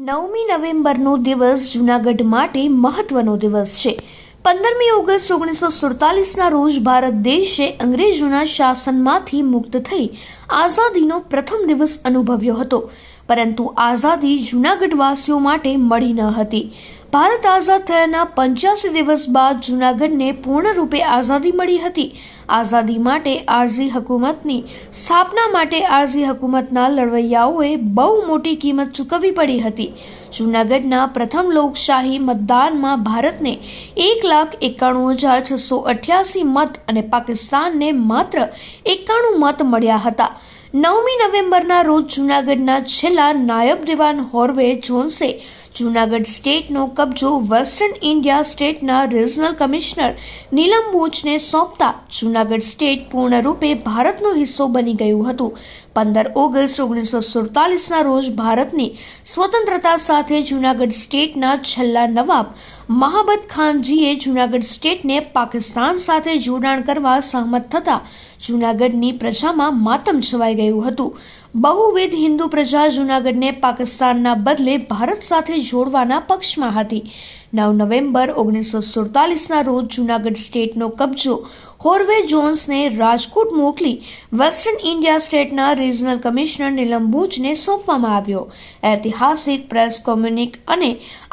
નવમી નવેમ્બરનો દિવસ જૂનાગઢ માટે મહત્વનો દિવસ છે. પંદરમી ઓગસ્ટ ઓગણીસો સુડતાલીસના રોજ ભારત દેશે અંગ્રેજોના શાસનમાંથી મુક્ત થઈ આઝાદીનો પ્રથમ દિવસ અનુભવ્યો હતો. પરંતુ આઝાદી જૂનાગઢવાસીઓ માટે મળી ન હતી. ભારત આઝાદ થયાના પંચ્યાસી દિવસ બાદ જૂનાગઢને પૂર્ણરૂપે આઝાદી મળી હતી. આઝાદી માટે આરઝી હકુમતની સ્થાપના માટે આરઝી હકુમતના લડવૈયાઓએ બહુ મોટી કિંમત ચૂકવવી પડી હતી. જૂનાગઢના પ્રથમ લોકશાહી મતદાનમાં ભારતને એક લાખ એકાણું હજાર છસો અઠ્યાસી મત અને પાકિસ્તાનને માત્ર એકાણું મત મળ્યા હતા. નવમી નવેમ્બરના રોજ જૂનાગઢના છેલ્લા નાયબ દિવાન હોર્વે જોન્સે જૂનાગઢ સ્ટેટનો કબજો વેસ્ટર્ન ઇન્ડિયા સ્ટેટના રિજનલ કમિશનર નીલમ બૂચને સોંપતા જૂનાગઢ સ્ટેટ પૂર્ણરૂપે ભારતનો હિસ્સો બની ગયું હતું. પંદર ઓગસ્ટ ઓગણીસો સુડતાલીસના રોજ ભારતની સ્વતંત્રતા સાથે જૂનાગઢ સ્ટેટના છેલ્લા નવાબ મહાબત ખાનજીએ જૂનાગઢ સ્ટેટને પાકિસ્તાન સાથે જોડાણ કરવા સહમત થતા જૂનાગઢની પ્રજામાં માતમ છવાઈ ગયું હતું. બહુવિધ હિન્દુ પ્રજા જૂનાગઢને પાકિસ્તાનના બદલે ભારત સાથે જોડવાના પક્ષમાં હતી. નવ નવેમ્બર ઓગણીસો સુડતાલીસના રોજ જૂનાગઢ સ્ટેટનો કબજો હોર્વે જોન્સને રાજકોટ મોકલી વેસ્ટર્ન ઇન્ડિયા સ્ટેટના રિજનલ કમિશનર નીલમ બુચને સોંપવામાં આવ્યો. ઐતિહાસિક પ્રેસ કોમ્યુનિક અને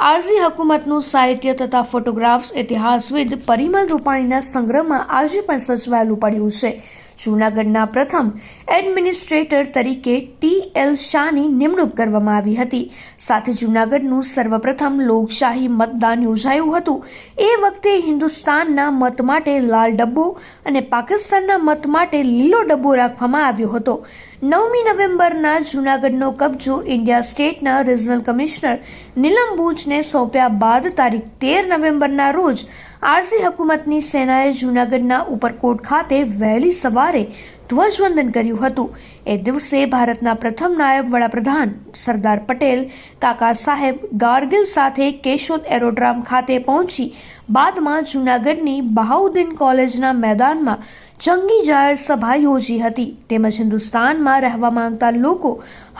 આરઝી હકુમતનું સાહિત્ય તથા ફોટોગ્રાફ્સ ઇતિહાસવિદ પરિમલ રૂપાણીના સંગ્રહમાં આજે પણ સચવાયેલું પડ્યું છે. જૂનાગઢના પ્રથમ એડમિનિસ્ટ્રેટર તરીકે ટી એલ શાહની નિમણૂક કરવામાં આવી હતી. સાથે જૂનાગઢનું સર્વપ્રથમ લોકશાહી મતદાન યોજાયું હતું. એ વખતે હિન્દુસ્તાનના મત માટે લાલ ડબ્બો અને પાકિસ્તાનના મત માટે લીલો ડબ્બો રાખવામાં આવ્યો હતો. નવમી નવેમ્બરના જૂનાગઢનો કબજો ઇન્ડિયા સ્ટેટના રિજનલ કમિશનર નીલમ બુચને સોંપ્યા બાદ તારીખ તેર નવેમ્બરના રોજ આરસી હકુમતની સેનાએ જૂનાગઢના ઉપરકોટ ખાતે વહેલી સવારે ધ્વજવંદન કર્યું હતું. એ દિવસે ભારતના પ્રથમ નાયબ વડાપ્રધાન સરદાર પટેલ, કાકા સાહેબ ગાર્ગિલ સાથે કેશોદ એરોડ્રામ ખાતે પહોંચી, બાદમાં જૂનાગઢની બહાઉદ્દીન કોલેજના મેદાનમાં જંગી જાહેર સભા યોજી હતી. તેમજ હિન્દુસ્તાનમાં રહેવા માંગતા લોકો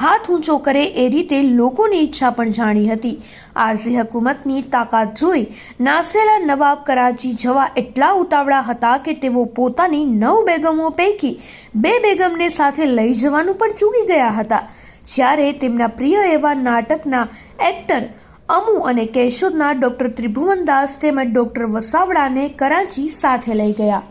હાથ ઊંચો કરે એ રીતે લોકોની ઈચ્છા પણ જાણી હતી. આરઝી હકુમતની તાકાત જોઈ નાસેલા નવાબ કરાચી જવા એટલા ઉતાવળા હતા કે તેઓ પોતાની નવ બેગમો પૈકી બે બેગમને સાથે લઈ જવાનું પણ ચૂકી ગયા હતા. જ્યારે તેમના પ્રિય એવા નાટકના એક્ટર અમુ અને કેશોદના ડોક્ટર ત્રિભુવનદાસ તેમજ ડોક્ટર વસાવડાને કરાચી સાથે લઈ ગયા.